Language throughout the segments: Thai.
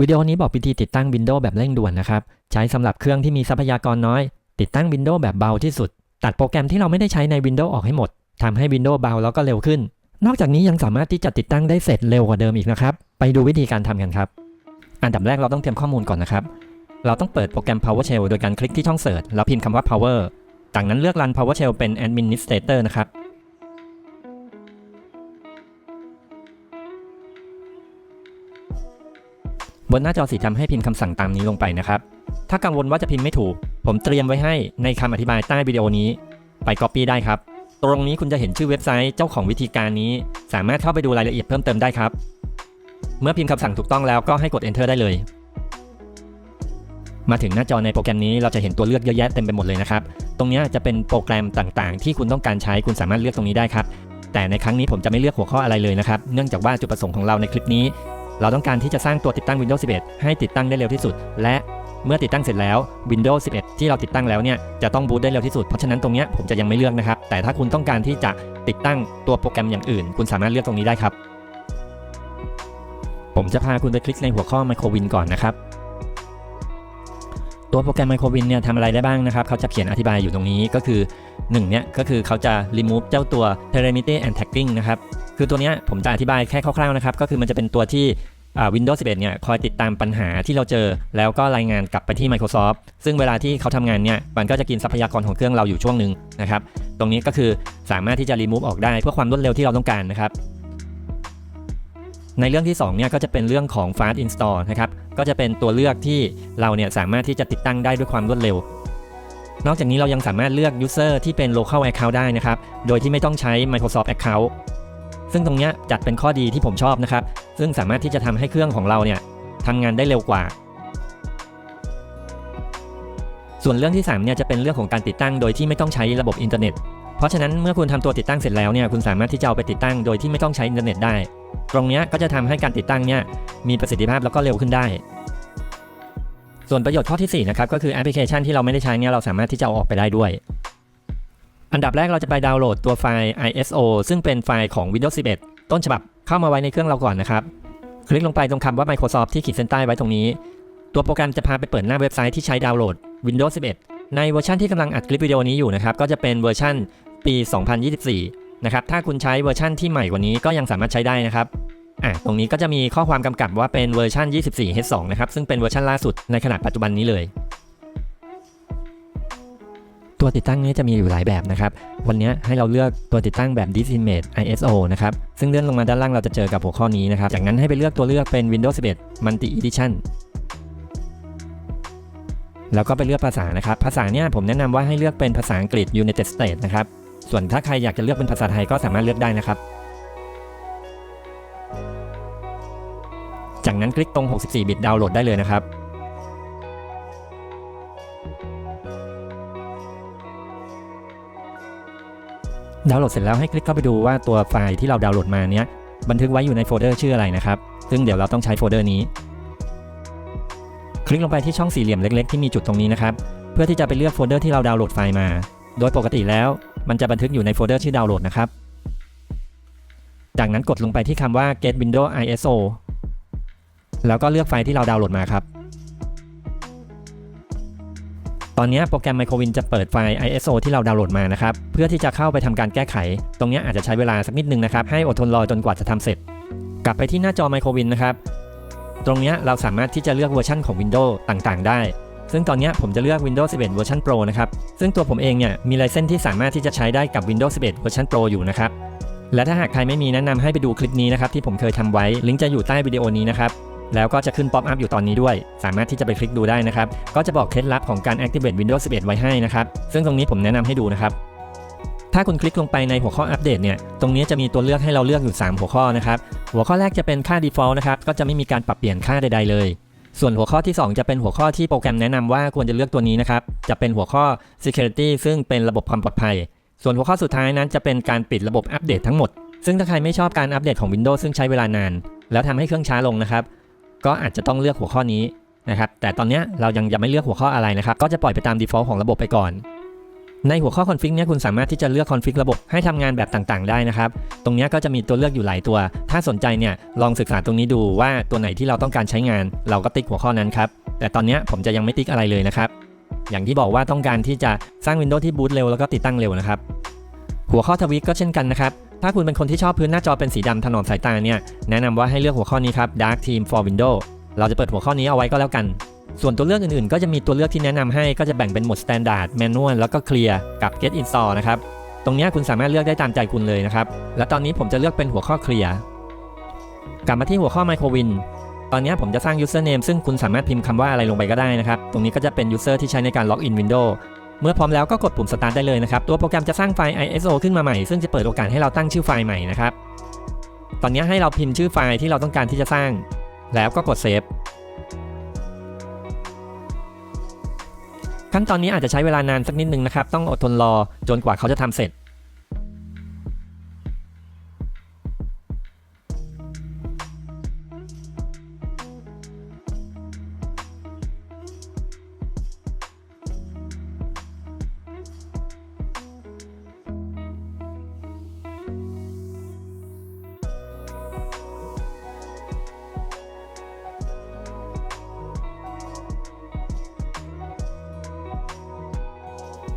วิดีโอนี้บอกวิธีติดตั้ง Windows แบบเร่งด่วนนะครับ ใช้สำหรับเครื่องที่มีทรัพยากรน้อย ติดตั้ง Windows แบบเบาที่สุด ตัดโปรแกรมที่เราไม่ได้ใช้ใน Windows ออกให้หมดทำให้ Windows เบาแล้วก็เร็วขึ้น นอกจากนี้ยังสามารถที่จะติดตั้งได้เสร็จเร็วกว่าเดิมอีกนะครับ ไปดูวิธีการทำกันครับ อันดับแรกเราต้องเตรียมข้อมูลก่อนนะครับ เราต้องเปิดโปรแกรม PowerShell โดยการคลิกที่ช่อง Search แล้วพิมพ์คำว่า Power จากนั้นเลือก Run PowerShell เป็น Administrator นะครับ บนหน้าจอสีดำให้พิมพ์คำสั่งตามนี้ลงไปนะครับ ถ้ากังวลว่าจะพิมพ์ไม่ถูก ผมเตรียมไว้ให้ในคำอธิบายใต้วิดีโอนี้ ไป Copy ได้ครับ ตรงนี้คุณจะเห็นชื่อเว็บไซต์เจ้าของวิธีการนี้ สามารถเข้าไปดูรายละเอียดเพิ่มเติมได้ครับ เมื่อพิมพ์คำสั่งถูกต้องแล้วก็ให้กด Enter ได้เลย มาถึงหน้าจอในโปรแกรมนี้เราจะเห็นตัวเลือกเยอะแยะเต็มไปหมดเลยนะครับ ตรงนี้จะเป็นโปรแกรมต่างๆ ที่คุณต้องการใช้คุณสามารถเลือกตรงนี้ได้ครับแต่ในครั้งนี้ผมจะไม่เลือกหัวข้ออะไรเลยนะครับ เนื่องจากว่าจุดประสงค์ของเราในคลิปนี้ เราต้องการที่จะสร้างตัวติดตั้ง Windows 11 ให้ติดตั้งได้เร็วที่สุด และเมื่อติดตั้งเสร็จแล้ว Windows 11 ที่เราติดตั้งแล้วเนี่ยจะต้องบูตได้เร็วที่สุด เพราะฉะนั้นตรงเนี้ยผมจะยังไม่เลือกนะครับ แต่ถ้าคุณต้องการที่จะติดตั้งตัวโปรแกรมอย่างอื่น คุณสามารถเลือกตรงนี้ได้ครับ ผมจะพาคุณไปคลิกในหัวข้อ Microwin ก่อนนะครับ ตัวโปรแกรม Microwin เนี่ยทำอะไรได้บ้างนะครับ เขาจะเขียนอธิบายอยู่ตรงนี้ก็คือ1เนี่ยก็คือเขาจะ remove เจ้าตัว telemetry and tagging นะครับ คือตัวเนี้ยผมจะอธิบายแค่คร่าวๆนะครับ ก็คือมันจะเป็นตัวที่ Windows 11 เนี่ยคอยติดตามปัญหาที่เราเจอ แล้วก็รายงานกลับไปที่ Microsoft ซึ่งเวลาที่เขาทำงานเนี่ยมันก็จะกินทรัพยากรของเครื่องเราอยู่ช่วงหนึ่งนะครับ ตรงนี้ก็คือสามารถที่จะ remove ออกได้เพื่อความรวดเร็วที่เราต้องการนะครับในเรื่องที่2เนี่ยก็จะเป็นเรื่องของ fast install นะครับก็จะเป็นตัวเลือกที่เราเนี่ยสามารถที่จะติดตั้งได้ด้วยความรวดเร็ว นอกจากนี้เรายังสามารถเลือก user ที่เป็น local account ได้นะครับ โดยที่ไม่ต้องใช้ Microsoft account ซึ่งตรงนี้จัดเป็นข้อดีที่ผมชอบนะครับ ซึ่งสามารถที่จะทำให้เครื่องของเราเนี่ยทำงานได้เร็วกว่า ส่วนเรื่องที่3เนี่ยจะเป็นเรื่องของการติดตั้งโดยที่ไม่ต้องใช้ระบบอินเทอร์เน็ต เพราะฉะนั้นเมื่อคุณทำตัวติดตั้งเสร็จแล้วเนี่ยคุณสามารถที่จะเอาไปติดตั้งโดยที่ไม่ต้องใช้อินเทอร์เน็ตได้ ตรงนี้ก็จะทำให้การติดตั้งเนี่ยมีประสิทธิภาพแล้วก็เร็วขึ้นได้ ส่วนประโยชน์ข้อที่4นะครับก็คือแอปพลิเคชันที่เราไม่ได้ใช้เนี่ยเราสามารถที่จะเอาออกไปได้ด้วย อันดับแรกเราจะไปดาวน์โหลดตัวไฟล์ ISO ซึ่งเป็นไฟล์ของ Windows 11 ต้นฉบับเข้ามาไว้ในเครื่องเราก่อนนะครับ คลิกลงไปตรงคำว่า Microsoft ที่ขีดเส้นใต้ไว้ตรงนี้ ตัวโปรแกรมจะพาไปเปิดหน้าเว็บไซต์ที่ใช้ดาวน์โหลด Windows 11 ในเวอร์ชันที่กำลังอัดคลิปวิดีโอนี้อยู่นะครับ ก็จะเป็นเวอร์ชันปี 2024 นะครับ ถ้าคุณใช้เวอร์ชันที่ใหม่กว่านี้ก็ยังสามารถใช้ได้นะครับอะตรงนี้ก็จะมีข้อความกำกับว่าเป็นเวอร์ชัน 24H2 นะครับ ซึ่งเป็นเวอร์ชันล่าสุดในขณะปัจจุบันนี้เลย ตัวติดตั้งนี้จะมีอยู่หลายแบบนะครับ วันนี้ให้เราเลือกตัวติดตั้งแบบ Disimate ISO นะครับ ซึ่งเลื่อนลงมาด้านล่างเราจะเจอกับหัวข้อนี้นะครับ จากนั้นให้ไปเลือกตัวเลือกเป็น Windows 11 Multi Edition แล้วก็ไปเลือกภาษานะครับ ภาษาเนี่ยผมแนะนำว่าให้เลือกเป็นภาษาอังกฤษ United States นะครับ ส่วนถ้าใครอยากจะเลือกเป็นภาษาไทยก็สามารถเลือกได้นะครับจากนั้นคลิกตรง 64 บิตดาวน์โหลดได้เลยนะครับ ดาวน์โหลดเสร็จแล้วให้คลิกเข้าไปดูว่าตัวไฟล์ที่เราดาวน์โหลดมาเนี้ยบันทึกไว้อยู่ในโฟลเดอร์ชื่ออะไรนะครับ ซึ่งเดี๋ยวเราต้องใช้โฟลเดอร์นี้ คลิกลงไปที่ช่องสี่เหลี่ยมเล็กๆที่มีจุดตรงนี้นะครับ เพื่อที่จะไปเลือกโฟลเดอร์ที่เราดาวน์โหลดไฟล์มา โดยปกติแล้วมันจะบันทึกอยู่ในโฟลเดอร์ชื่อดาวน์โหลดนะครับ จากนั้นกดลงไปที่คำว่า get windows ISO แล้วก็เลือกไฟล์ที่เราดาวน์โหลดมาครับ ตอนนี้โปรแกรม Microwin จะเปิดไฟล์ ISO ที่เราดาวน์โหลดมานะครับ เพื่อที่จะเข้าไปทำการแก้ไข ตรงนี้อาจจะใช้เวลาสักนิดนึงนะครับ ให้อดทนรอจนกว่าจะทำเสร็จ กลับไปที่หน้าจอ Microwin นะครับ ตรงนี้เราสามารถที่จะเลือกเวอร์ชันของ Windows ต่างๆ ได้ ซึ่งตอนนี้ผมจะเลือก Windows 11 เวอร์ชัน Pro นะครับ ซึ่งตัวผมเองเนี่ยมีไลเซนส์ที่สามารถที่จะใช้ได้กับ Windows 11 เวอร์ชัน Pro อยู่นะครับ และถ้าหากใครไม่มีแนะนำให้ไปดูคลิปนี้นะครับที่ผมเคยทำไว้ ลิงก์จะอยู่ใต้วิดีโอนี้นะครับ แล้วก็จะขึ้นป๊อปอัพอยู่ตอนนี้ด้วย สามารถที่จะไปคลิกดูได้นะครับ ก็จะบอกเคล็ดลับของการ activate Windows 11 ไว้ให้นะครับ ซึ่งตรงนี้ผมแนะนำให้ดูนะครับ ถ้าคุณคลิกลงไปในหัวข้ออัปเดตเนี่ย ตรงนี้จะมีตัวเลือกให้เราเลือกอยู่ 3 หัวข้อนะครับ หัวข้อแรกจะเป็นค่า default นะครับ ก็จะไม่มีการปรับเปลี่ยนค่าใด ๆ เลย ส่วนหัวข้อที่ 2 จะเป็นหัวข้อที่โปรแกรมแนะนำว่าควรจะเลือกตัวนี้นะครับ จะเป็นหัวข้อ security ซึ่งเป็นระบบความปลอดภัย ส่วนหัวข้อสุดท้ายนั้นจะเป็นการปิดระบบอัปเดตทั้งหมด ซึ่งถ้าใครไม่ชอบการอัปเดตของ Windows ซึ่งใช้เวลานาน แล้วทำให้เครื่องช้าลงนะครับ ก็อาจจะต้องเลือกหัวข้อนี้นะครับแต่ตอนนี้เรายังยังไม่เลือกหัวข้ออะไรนะครับ ก็จะปล่อยไปตาม default ของระบบไปก่อน ในหัวข้อคอนฟิกเนี่ยคุณสามารถที่จะเลือกคอนฟิกระบบให้ทำงานแบบต่างๆ ได้นะครับ ตรงนี้ก็จะมีตัวเลือกอยู่หลายตัว ถ้าสนใจเนี่ยลองศึกษาตรงนี้ดูว่าตัวไหนที่เราต้องการใช้งาน เราก็ติ๊กหัวข้อนั้นครับแต่ตอนนี้ผมจะยังไม่ติ๊กอะไรเลยนะครับ อย่างที่บอกว่าต้องการที่จะสร้าง Windows ที่บูตเร็วแล้วก็ติดตั้งเร็วนะครับหัวข้อทวิตก็เช่นกันนะครับ ถ้าคุณเป็นคนที่ชอบพื้นหน้าจอเป็นสีดำถนอมสายตาเนี่ย แนะนำว่าให้เลือกหัวข้อนี้ครับ Dark Theme for Windows เราจะเปิดหัวข้อนี้เอาไว้ก็แล้วกัน ส่วนตัวเลือกอื่นๆ ก็จะมีตัวเลือกที่แนะนำให้ก็จะแบ่งเป็นโหมด Standard Manual แล้วก็ Clear กับ Get Install นะครับ ตรงนี้คุณสามารถเลือกได้ตามใจคุณเลยนะครับ และตอนนี้ผมจะเลือกเป็นหัวข้อ Clear กลับมาที่หัวข้อ Microwin ตอนนี้ผมจะสร้าง username ซึ่งคุณสามารถพิมพ์คำว่าอะไรลงไปก็ได้นะครับ ตรงนี้ก็จะเป็น user ที่ใช้ในการ log in Windows เมื่อพร้อมแล้วก็กดปุ่ม Start ได้เลยนะครับ ตัวโปรแกรมจะสร้างไฟล์ ISO ขึ้นมาใหม่ ซึ่งจะเปิดโอกาสให้เราตั้งชื่อไฟล์ใหม่นะครับ ตอนนี้ให้เราพิมพ์ชื่อไฟล์ที่เราต้องการที่จะสร้าง แล้วก็กด Save ขั้นตอนนี้อาจจะใช้เวลานานสักนิดนึงนะครับ ต้องอดทนรอจนกว่าเขาจะทำเสร็จ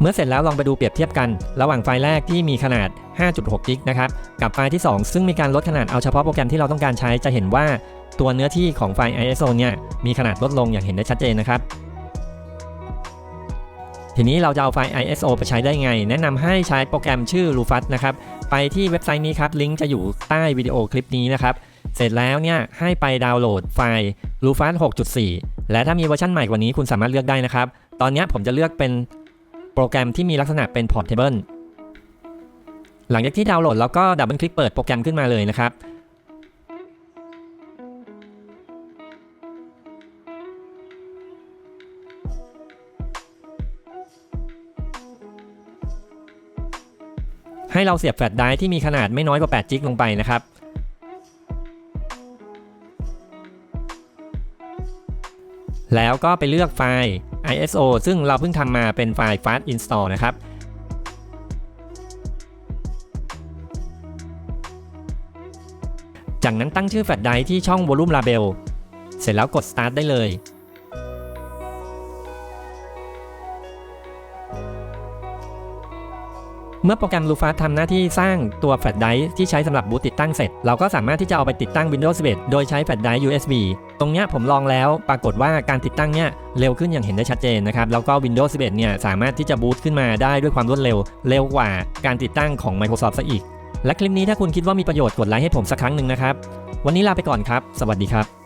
เมื่อเสร็จแล้วลองไปดูเปรียบเทียบกัน ระหว่างไฟล์แรกที่มีขนาด 5.6 กิกนะครับ กับไฟล์ที่ 2 ซึ่งมีการลดขนาดเอาเฉพาะโปรแกรมที่เราต้องการใช้จะเห็นว่าตัวเนื้อที่ของไฟล์ ISO เนี่ยมีขนาดลดลงอย่างเห็นได้ชัดเจนนะครับ ทีนี้เราจะเอาไฟล์ ISO ไปใช้ได้ไง แนะนำให้ใช้โปรแกรมชื่อ Rufus นะครับ ไปที่เว็บไซต์นี้ครับลิงก์จะอยู่ใต้วิดีโอคลิปนี้นะครับเสร็จแล้วเนี่ยให้ไปดาวน์โหลดไฟล์ Rufus 6.4 และถ้ามีเวอร์ชันใหม่กว่านี้คุณสามารถเลือกได้นะครับ ตอนนี้ผมจะเลือกเป็น โปรแกรมที่มีลักษณะเป็น Portable หลังจากที่ดาวน์โหลดแล้วก็ดับเบิลคลิกเปิดโปรแกรมขึ้นมาเลยนะครับ ให้เราเสียบแฟลชไดรฟ์ที่มีขนาดไม่น้อยกว่า 8 จิกลงไปนะครับแล้วก็ไปเลือกไฟล์ ISO ซึ่งเราเพิ่งทำมาเป็นไฟล์ fast install นะครับจากนั้นตั้งชื่อแฟลชไดรฟ์ที่ช่อง volume label เสร็จแล้วกด start ได้เลย เมื่อโปรแกรม Lufast ทำหน้าที่สร้างตัวแฟลชไดรฟ์ที่ใช้สำหรับบูตติดตั้งเสร็จ เราก็สามารถที่จะเอาไปติดตั้ง Windows 11 โดยใช้แฟลชไดรฟ์ USB ตรงเนี้ยผมลองแล้วปรากฏว่าการติดตั้งเนี่ยเร็วขึ้นอย่างเห็นได้ชัดเจนนะครับ แล้วก็ Windows 11 เนี่ยสามารถที่จะบูตขึ้นมาได้ด้วยความรวดเร็ว เร็วกว่าการติดตั้งของ Microsoft ซะอีก และคลิปนี้ถ้าคุณคิดว่ามีประโยชน์กดไลค์ให้ผมสักครั้งหนึ่งนะครับวันนี้ลาไปก่อนครับ สวัสดีครับ